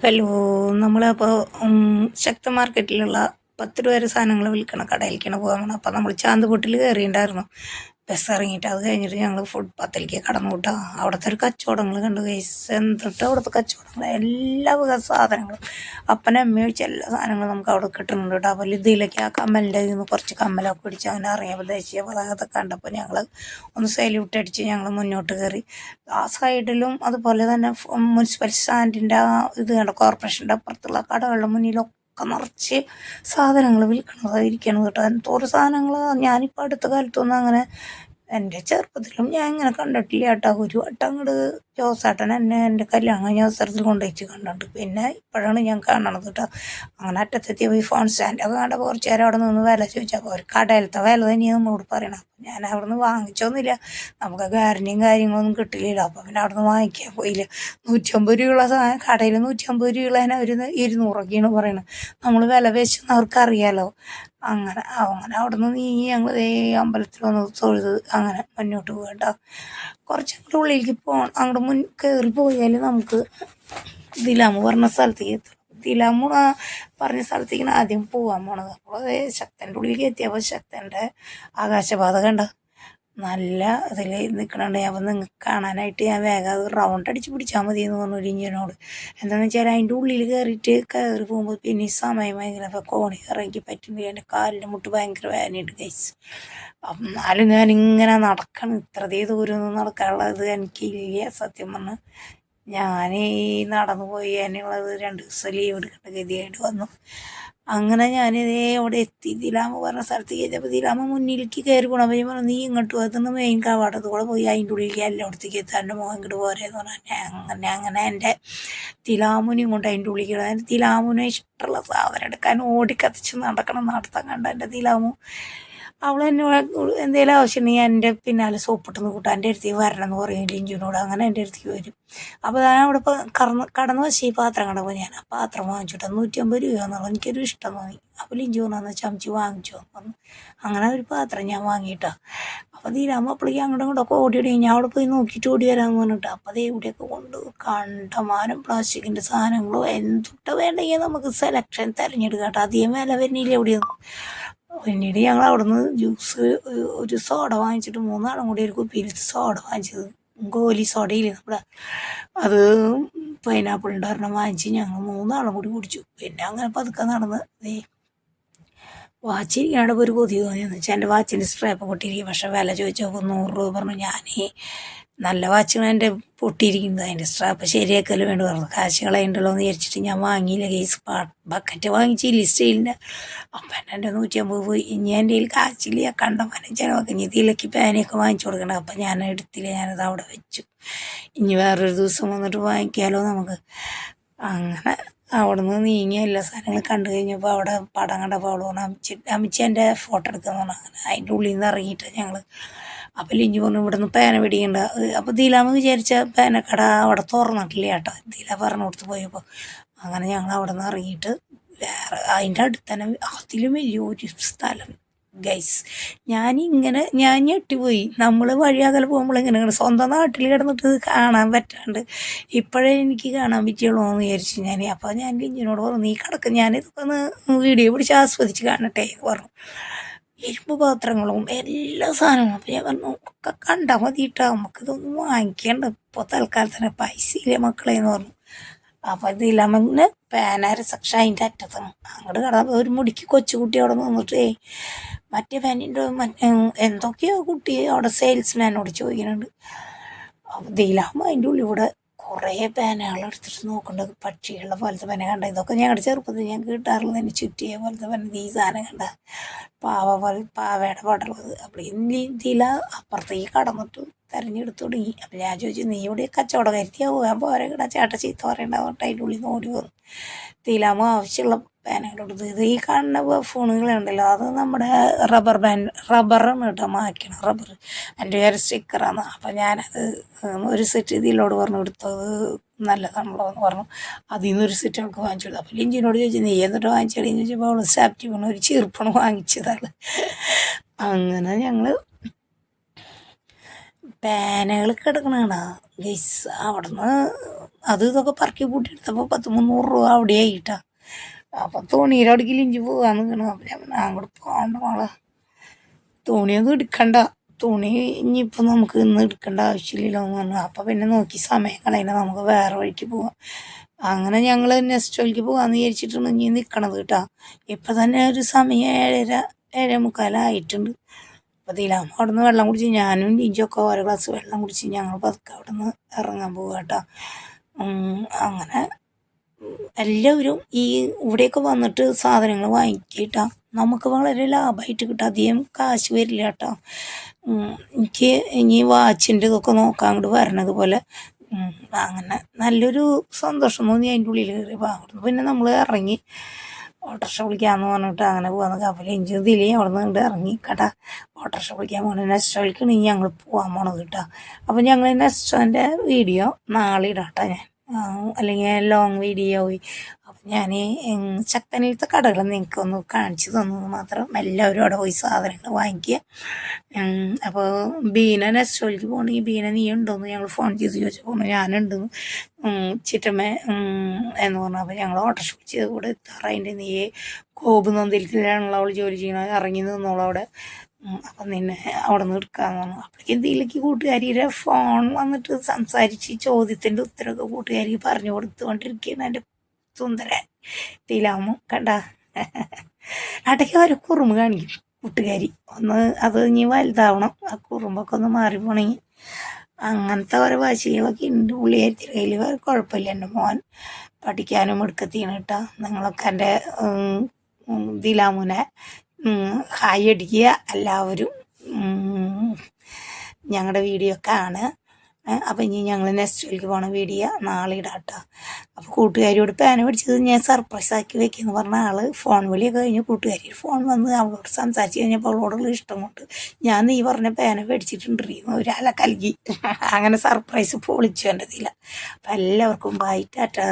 Hello നമ്മളപ്പോൾ ശക്ത മാർക്കറ്റിലുള്ള പത്ത് രൂപ വരെ സാധനങ്ങൾ വിൽക്കണ കടയിലേക്കാണ് പോകാൻ അപ്പോൾ നമ്മൾ ചാന്തുപൊട്ടിൽ കയറിയിട്ടുണ്ടായിരുന്നു ബസ് ഇറങ്ങിയിട്ട് അത് കഴിഞ്ഞിട്ട് ഞങ്ങൾ ഫുട്പാത്തിലേക്ക് കടന്നു കൂട്ടാ അവിടുത്തെ ഒരു കച്ചവടങ്ങൾ കണ്ടു കൈസ് എന്തിട്ട് അവിടുത്തെ കച്ചവടങ്ങൾ എല്ലാ വിധ സാധനങ്ങളും. അപ്പനെ അമ്മ ഒഴിച്ച എല്ലാ സാധനങ്ങളും നമുക്ക് അവിടെ കിട്ടുന്നുണ്ട് കേട്ടോ. അപ്പോൾ ഇതിലേക്ക് ആ കമ്മലിന്റെ നിന്ന് കുറച്ച് കമ്മലൊക്കെ പിടിച്ച് അങ്ങനെ അറിയാമ്പോൾ ദേശീയ പതാകത്തെ കണ്ടപ്പോൾ ഞങ്ങൾ ഒന്ന് സൈല്യൂട്ട് അടിച്ച് ഞങ്ങൾ മുന്നോട്ട് കയറി ആ സൈഡിലും അതുപോലെ തന്നെ മുനിസിപ്പൽ സ്റ്റാൻഡിന്റെ ആ ഇത് കണ്ട? കോർപ്പറേഷന്റെ അപ്പുറത്തുള്ള കടകളുടെ മുന്നിലൊക്കെ നിറച്ച് സാധനങ്ങൾ വിൽക്കണതായിരിക്കണം കേട്ടോ. എന്തോരം സാധനങ്ങൾ ഞാനിപ്പോൾ അടുത്ത കാലത്തൊന്നും അങ്ങനെ എന്റെ ചെറുപ്പത്തിലും ഞാൻ ഇങ്ങനെ കണ്ടിട്ടില്ല കേട്ടോ. ഒരു വട്ടം അങ്ങോട്ട് ജോസേട്ടൻ എന്നെ എന്റെ കല്യാണം കഴിഞ്ഞ അവസരത്തിൽ കൊണ്ടുപോയിട്ട് കണ്ടിട്ടുണ്ട് പിന്നെ ഇപ്പോഴാണ് ഞാൻ കാണണത് കേട്ടോ. അങ്ങനെ അറ്റത്തെത്തി ഈ ഫോൺ സ്റ്റാൻഡൊക്കെ കണ്ട കുറച്ച് നേരം അവിടെ നിന്ന് വില ചോദിച്ചപ്പോൾ ഒരു കടയിലത്തെ വില തന്നെയാണ് നമ്മളോട് പറയണം അപ്പം ഞാൻ അവിടെ നിന്ന് വാങ്ങിച്ചൊന്നുമില്ല. നമുക്ക് ഗ്യാരണ്ടിയും കാര്യങ്ങളൊന്നും കിട്ടില്ലല്ലോ. അപ്പം പിന്നെ അവിടെ നിന്ന് വാങ്ങിക്കാൻ പോയില്ല. നൂറ്റമ്പത് രൂപയുള്ള സാധനം കടയിൽ നൂറ്റമ്പത് രൂപയുള്ള അവർ ഇരുന്നൂറൊക്കെയാണ് പറയണത്. നമ്മൾ വില വെച്ചെന്ന് അവർക്കറിയാലോ. അങ്ങനെ അങ്ങനെ അവിടെ നിന്ന് നീങ്ങി ഞങ്ങൾ ദേ അമ്പലത്തിൽ വന്ന് തൊഴുത് അങ്ങനെ മുന്നോട്ട് പോകട്ടോ കുറച്ച് അങ്ങോട്ട് ഉള്ളിലേക്ക് പോകണം അങ്ങോട്ട് മുൻ കയറി പോയാൽ നമുക്ക് ദിലാമു പറഞ്ഞ സ്ഥലത്തേക്ക് എത്തും ദിലാമു പറഞ്ഞ സ്ഥലത്തേക്കാണ് ആദ്യം പോകാൻ പോണത്. അപ്പോൾ ശക്തന്റെ ഉള്ളിലേക്ക് എത്തിയപ്പോൾ ശക്തന്റെ ആകാശപാത കണ്ട? നല്ല ഇതിൽ നിൽക്കണുണ്ട് അപ്പം നിങ്ങൾക്ക് കാണാനായിട്ട് ഞാൻ വേഗം അത് റൗണ്ട് അടിച്ച് പിടിച്ചാൽ മതി എന്ന് പറഞ്ഞു ഒരു ഇഞ്ചിനോട്. എന്താണെന്ന് വെച്ചാൽ അതിന്റെ ഉള്ളിൽ കയറിയിട്ട് കയറി പോകുമ്പോൾ പിന്നെ സമയം ഭയങ്കര അപ്പോൾ കോണി ഇറങ്ങി പറ്റുന്നില്ല. എന്റെ കാലിന്റെ മുട്ട് ഭയങ്കര വേദനയുണ്ട് കഴിച്ച് അപ്പം എന്നാലും ഞാൻ ഇങ്ങനെ നടക്കണം. ഇത്രതേ ദൂരമൊന്നും നടക്കാനുള്ളത് എനിക്കില്ല സത്യം പറഞ്ഞ്. ഞാൻ ഈ നടന്നു പോയി അതിനുള്ളത് രണ്ട് ദിവസം ലീവ് എടുക്കേണ്ട ഗതിയായിട്ട് വന്നു. അങ്ങനെ ഞാൻ ഇതേ അവിടെ എത്തി. ദിലാമ പറഞ്ഞ സ്ഥലത്ത് ചെയ്തപ്പോൾ ദിലാമ മുന്നിലേക്ക് കയറി പോകണം അപ്പോൾ ഞാൻ പറഞ്ഞു നീ ഇങ്ങോട്ട് പോകത്തുനിന്ന് മെയിൻ കവാടത്ത് കൂടെ പോയി. അതിന്റെ ഉള്ളിലേക്ക് എല്ലായിടത്തേക്ക് എത്താൻ. എന്റെ മോൻ ഇങ്ങോട്ട് പോരെന്ന് പറഞ്ഞാൽ അങ്ങനെ അങ്ങനെ എന്റെ തിലാമുനെയും ഇങ്ങോട്ട് അതിന്റെ ഉള്ളിലേക്ക് അതായത് തിലാമുനെ ഇഷ്ടമുള്ള സാധനം എടുക്കാൻ ഓടിക്കത്തിച്ച് നടക്കണം. നടത്താൻ കണ്ട എന്റെ തിലാമു അവൾ എന്നെ എന്തെങ്കിലും ആവശ്യമുണ്ടെങ്കിൽ എന്റെ പിന്നാലെ സോപ്പിട്ടെന്ന് കൂട്ടാൻ എന്റെ അടുത്തേക്ക് വരണം എന്ന് പറയും ലിഞ്ചുനോട് അങ്ങനെ എന്റെ അടുത്തേക്ക് വരും. അപ്പോൾ ഞാൻ അവിടെ കടന്ന് കടന്ന് ഈ പാത്രം കണ്ടപ്പോൾ ഞാൻ ആ പാത്രം വാങ്ങിച്ചിട്ട് നൂറ്റമ്പത് രൂപ എന്നുള്ളത് എനിക്കൊരു ഇഷ്ടം തോന്നി. അപ്പോൾ ലിഞ്ചു കൊണ്ടുവന്ന് ചമച്ച് വാങ്ങിച്ചു പറഞ്ഞു അങ്ങനെ ഒരു പാത്രം ഞാൻ വാങ്ങിയിട്ടാ. അപ്പോൾ തീരാകുമ്പോൾ അപ്പോഴേക്കും അങ്ങോട്ടും ഓടി ഓടി ഞാൻ അവിടെ പോയി നോക്കിയിട്ട് ഓടി വരാമെന്ന് പറഞ്ഞിട്ട്. അപ്പോൾ അതേ എവിടെയൊക്കെ കൊണ്ട് കണ്ടമാനം പ്ലാസ്റ്റിക്കിന്റെ സാധനങ്ങളോ എന്തുട്ട വേണ്ടെങ്കിൽ നമുക്ക് സെലക്ഷൻ തിരഞ്ഞെടുക്കാം കേട്ടോ അധികം വില വരുന്നില്ല എവിടെയൊന്നും പിന്നീട് ഞങ്ങൾ അവിടുന്ന് ജ്യൂസ് ഒരു സോഡ വാങ്ങിച്ചിട്ട് മൂന്നാളും കൂടി ഒരു കുപ്പിയിൽ സോഡ വാങ്ങിച്ചത്. ഗോലി സോഡയില്ലേ നമ്മുടെ അത് പൈനാപ്പിളിന്റെ ഒരെണ്ണം വാങ്ങിച്ച് ഞങ്ങൾ മൂന്നാളും കൂടി കുടിച്ചു. പിന്നെ അങ്ങനെ പതുക്കെ നടന്ന് അതേ വാച്ച് ഇരിക്കാണ്ട് ഒരു കൊതി തോന്നിയെന്ന് വെച്ചാൽ എന്റെ വാച്ചിന്റെ സ്ട്രാപ്പ് പൊട്ടിയിരിക്കും. പക്ഷേ വില ചോദിച്ചപ്പോൾ നൂറ് രൂപ പറഞ്ഞു. ഞാൻ നല്ല വാച്ചുകൾ എന്റെ പൊട്ടിയിരിക്കുന്നത് അതിന്റെ സ്ട്രാപ്പ് ശരിയാക്കൽ വേണ്ടി പറഞ്ഞു. കാശ് കളയണ്ടല്ലോ എന്ന് വിചാരിച്ചിട്ട് ഞാൻ വാങ്ങിയില്ല കേസ് ബക്കറ്റ് വാങ്ങിച്ചില്ല സ്റ്റീലിന്റെ അപ്പം എന്റെ നൂറ്റമ്പത് പോയി. ഇനി എന്റെ കയ്യിൽ കാശില്ല. കണ്ടമാനം ചിലവാക്കി ഇനി ഇതിലേക്ക് പാനൊക്കെ വാങ്ങിച്ചു കൊടുക്കണം അപ്പം ഞാൻ എടുത്തില്ല. ഞാനത് അവിടെ വെച്ചു. ഇനി വേറൊരു ദിവസം വന്നിട്ട് വാങ്ങിക്കാമല്ലോ നമുക്ക്. അങ്ങനെ അവിടെ നിന്ന് നീങ്ങി എല്ലാ സാധനങ്ങളും കണ്ടു കഴിഞ്ഞപ്പോൾ അവിടെ പടം കണ്ടപ്പോൾ അവിടെ അമിച്ച് അമിച്ച് എന്റെ ഫോട്ടോ എടുക്കാൻ പറഞ്ഞു. അങ്ങനെ അതിന്റെ ഉള്ളിൽ നിന്ന് ഇറങ്ങിയിട്ട് ഞങ്ങൾ അപ്പോൾ ലിഞ്ചു പറഞ്ഞു ഇവിടെ നിന്ന് പേന പിടിക്കണ്ട. അപ്പോൾ ദീലാമ വിചാരിച്ച കട അവിടെ തുറന്നിട്ടില്ല കേട്ടോ. ദീല പറഞ്ഞു കൊടുത്ത് പോയപ്പോൾ അങ്ങനെ ഞങ്ങൾ അവിടെ നിന്ന് ഇറങ്ങിയിട്ട് വേറെ അതിന്റെ അടുത്ത് തന്നെ അതിലും വലിയൊരു സ്ഥലം. ഗൈസ് ഞാനിങ്ങനെ ഞാൻ ഞെട്ടിപ്പോയി. നമ്മൾ വഴിയാകലെ പോകുമ്പോൾ ഇങ്ങനെ സ്വന്തം നാട്ടിൽ കിടന്നിട്ട് കാണാൻ പറ്റാണ്ട് ഇപ്പോഴേ എനിക്ക് കാണാൻ പറ്റുള്ളൂ എന്ന് വിചാരിച്ചു ഞാൻ. അപ്പോൾ ഞാൻ ലിഞ്ചിനോട് പറഞ്ഞു നീ കിടക്കും ഞാനിതൊക്കെ ഒന്ന് വീഡിയോ പിടിച്ച് ആസ്വദിച്ച് കാണട്ടെ പറഞ്ഞു. ഇരുമ്പ് പാത്രങ്ങളും എല്ലാ സാധനങ്ങളും. അപ്പം ഞാൻ പറഞ്ഞു ഒക്കെ കണ്ടാൽ മതിയിട്ടാ നമുക്കിതൊന്നും വാങ്ങിക്കേണ്ട. ഇപ്പോൾ തൽക്കാലത്തിന് പൈസ ഇല്ലേ മക്കളെ? എന്ന് പറഞ്ഞു. അപ്പോൾ ഇതില്ലാമെന്ന് പാനാര സെക്ഷൻ അതിന്റെ അറ്റത്താണ് അങ്ങോട്ട് കടന്നപ്പോൾ ഒരു മുടിക്ക് കൊച്ചുകുട്ടി അവിടെ നിന്നിട്ടേ മറ്റേ പാനിന്റെ മറ്റേ എന്തൊക്കെയോ കുട്ടി അവിടെ സെയിൽസ്മാനോട് ചോദിക്കുന്നുണ്ട്. അപ്പോൾ ഇതിലാകുമ്പോൾ അതിന്റെ ഉള്ളിൽ കൂടെ കുറേ പേനകൾ എടുത്തിട്ട് നോക്കേണ്ടത്. പക്ഷികളുടെ പോലത്തെ പേന കണ്ട? ഇതൊക്കെ ഞങ്ങളുടെ ചെറുപ്പത്തിൽ ഞാൻ കിട്ടാറുള്ളത് തന്നെ ചുറ്റിയ പോലത്തെ പേന. ഈ സാധനം കണ്ട പാവ പോലെ പാവയുടെ പടമുള്ളത് അപ്പം ഇതില അപ്പുറത്തേക്ക് കടന്നിട്ട് തെരഞ്ഞെടുത്ത് തുടങ്ങി. അപ്പം ഞാൻ ചോദിച്ചു നീ ഇവിടെ കച്ചവടം കരുത്തിയാവുക പോരെ. കിടാ ചേട്ട ചീത്ത പറയണ്ടാവും അതിന്റെ ഉള്ളിൽ നിന്ന് ഓടി വന്നു തീലാമോ ആവശ്യമുള്ള പേനകളെടുത്ത് ഇത് ഈ കാണുന്ന ഫോണുകളുണ്ടല്ലോ അത് നമ്മുടെ റബ്ബർ ബാൻഡ് റബ്ബറാണ് കേട്ടോ മാക്കണം റബ്ബർ എന്റെ പേര് സ്റ്റിക്കറാണ് അപ്പം ഞാനത് ഒരു സെറ്റ് ഇതിലോട് പറഞ്ഞു കൊടുത്തത് നല്ലതാണല്ലോ എന്ന് പറഞ്ഞു. അതിൽ നിന്ന് ഒരു സെറ്റ് അവൾക്ക് വാങ്ങിച്ചു കൊടുത്തു. അപ്പോൾ ലിഞ്ചിനോട് ചോദിച്ചു നീ എന്നിട്ട് വാങ്ങിച്ചടിയെന്ന് ചോദിച്ചപ്പോൾ അവൾ സാപ്റ്റി പോണ ഒരു ചെറുപ്പണ് വാങ്ങിച്ചതാണ്. അങ്ങനെ ഞങ്ങൾ പേനകൾ കിടക്കണ ഗൈസ് അവിടുന്ന് അത് ഇതൊക്കെ പറക്കി കൂട്ടിയെടുത്തപ്പോൾ പത്ത് മുന്നൂറ് രൂപ അവിടെ ആയിട്ടാ അപ്പം അടുക്കിൽ ഇഞ്ചി പോവാന്ന് നിൽക്കണം അപ്പം ഞാൻ അങ്ങോട്ട് പോകണ്ട മോളെ. തുണിയൊന്നും എടുക്കണ്ട. തുണി ഇനിയിപ്പോൾ നമുക്ക് ഇന്ന് എടുക്കേണ്ട ആവശ്യമില്ലല്ലോ എന്ന് പറഞ്ഞു. അപ്പം പിന്നെ നോക്കി സമയം കളയണ്ട. നമുക്ക് വേറെ വഴിക്ക് പോവാം. അങ്ങനെ ഞങ്ങൾ നെക്സ്റ്റ് വഴിക്ക് പോകാമെന്ന് വിചാരിച്ചിട്ടാണ് ഇനി നിൽക്കണത് കേട്ടോ. ഇപ്പം തന്നെ ഒരു സമയം ഏഴര ഏഴേ മുക്കാലായിട്ടുണ്ട് അപ്പോൾ ദിലാമ അവിടെ നിന്ന് വെള്ളം കുടിച്ച് ഞാനും ലിഞ്ചൊക്കെ ഓരോ ഗ്ലാസ് വെള്ളം കുടിച്ച് ഞങ്ങൾ പതുക്കെ അവിടെ നിന്ന് ഇറങ്ങാൻ പോവുക കേട്ടോ. അങ്ങനെ എല്ലാവരും ഈ ഇവിടെയൊക്കെ വന്നിട്ട് സാധനങ്ങൾ വാങ്ങിക്കിട്ടാ. നമുക്ക് വളരെ ലാഭമായിട്ട് കിട്ടും. അധികം കാശ് വരില്ല കേട്ടോ എനിക്ക് ഇനി വാച്ചിന്റെ ഇതൊക്കെ നോക്കാൻ കൂടി വരണത് പോലെ. അങ്ങനെ നല്ലൊരു സന്തോഷം തോന്നി അതിന്റെ ഉള്ളിൽ കയറിയപ്പോൾ അവിടുന്ന് പിന്നെ നമ്മൾ ഇറങ്ങി. ഓട്ടോറിക്ഷ വിളിക്കാമെന്ന് പറഞ്ഞിട്ട് അങ്ങനെ പോകാന്ന് കപ്പൽ എഞ്ചിൻ തിലേ അവിടെ നിന്ന് ഇങ്ങോട്ട് ഇറങ്ങി. കേട്ടാ ഓട്ടോറിക്ഷ വിളിക്കാൻ പോകണം ഇനി ഞങ്ങൾ പോകാൻ പോണത് കേട്ടോ. അപ്പം ഞങ്ങൾ നെസ്റ്റോന്റെ വീഡിയോ നാളെ ഇടാം കേട്ടോ ഞാൻ. അല്ലെങ്കിൽ ലോങ് വീഡിയോ അപ്പം ഞാൻ ശക്തനിലത്തെ കടകൾ നിങ്ങൾക്ക് ഒന്ന് കാണിച്ചു തന്നത് മാത്രം എല്ലാവരും അവിടെ പോയി സാധനങ്ങൾ വാങ്ങിക്കുക. അപ്പോൾ ബീന നെസ്റ്റോയിലേക്ക് പോകണമെങ്കിൽ ബീന നീ ഉണ്ടോയെന്ന് ഞങ്ങൾ ഫോൺ ചെയ്ത്. ചോദിച്ചപ്പോൾ ഞാനുണ്ട്. ചിറ്റമ്മ എന്ന് പറഞ്ഞു. അപ്പോൾ ഞങ്ങൾ ഓട്ടോറിക്ഷ വിളിച്ച് കൂടെ എത്താറതിന്റെ നീ കോപ് നന്ദിരത്തിലാണല്ലോ അവൾ ജോലി ചെയ്യണത് ഇറങ്ങി നിന്നോളൂ അവിടെ. അപ്പം നിന്നെ അവിടെ നിന്ന് എടുക്കാമെന്ന് പറഞ്ഞു. അപ്പോഴേക്കും ഇതിലേക്ക് കൂട്ടുകാരിയുടെ ഫോൺ വന്നിട്ട് സംസാരിച്ച് ചോദ്യത്തിന്റെ ഉത്തരമൊക്കെ കൂട്ടുകാരിക്ക് പറഞ്ഞു കൊടുത്തുകൊണ്ടിരിക്കുകയാണ്. എന്റെ സുന്ദരൻ. തിലാമു? കണ്ട? ഇടയ്ക്ക് ഒരു കുറുമ്പ് കാണിക്കും കൂട്ടുകാരി. ഒന്ന് അത് ഇനി വലുതാവണം. ആ കുറുമ്പൊക്കെ ഒന്ന് മാറി പോണെങ്കിൽ അങ്ങനത്തെ ഓരോ വാശികളൊക്കെ ഉണ്ട്. ഉള്ളിയായി കയ്യിൽ വേറെ കുഴപ്പമില്ല. എന്റെ മോൻ പഠിക്കാനും എടുക്കത്തിയാണ് കേട്ടോ. നിങ്ങളൊക്കെ എന്റെ ദിലാമുനെ ഹായ് അടിക്കുക. എല്ലാവരും ഞങ്ങളുടെ വീഡിയോ കാണുക അപ്പം ഇനി ഞങ്ങൾ നെക്സ്റ്റ് വീക്ക് പോണ വീഡിയോ നാളെ ഇടാട്ടോ. അപ്പോൾ കൂട്ടുകാരിയോട് പാന പിടിച്ചത് ഞാൻ സർപ്രൈസ് ആക്കി വെക്കുന്നു പറഞ്ഞ ആൾ ഫോൺ വിളിയൊക്കെ കഴിഞ്ഞ് കൂട്ടുകാരി ഫോൺ വന്ന് അവളോട് സംസാരിച്ച് കഴിഞ്ഞപ്പോൾ അവളോടുള്ള ഇഷ്ടം കൊണ്ട് ഞാൻ നീ പറഞ്ഞ പേന മേടിച്ചിട്ടുണ്ടിരുന്നു ഒരാളെ കൽകി അങ്ങനെ സർപ്രൈസ് പൊളിച്ചു എന്റെ ഇതില്ല അപ്പം എല്ലാവർക്കും ബൈ ടാറ്റാ.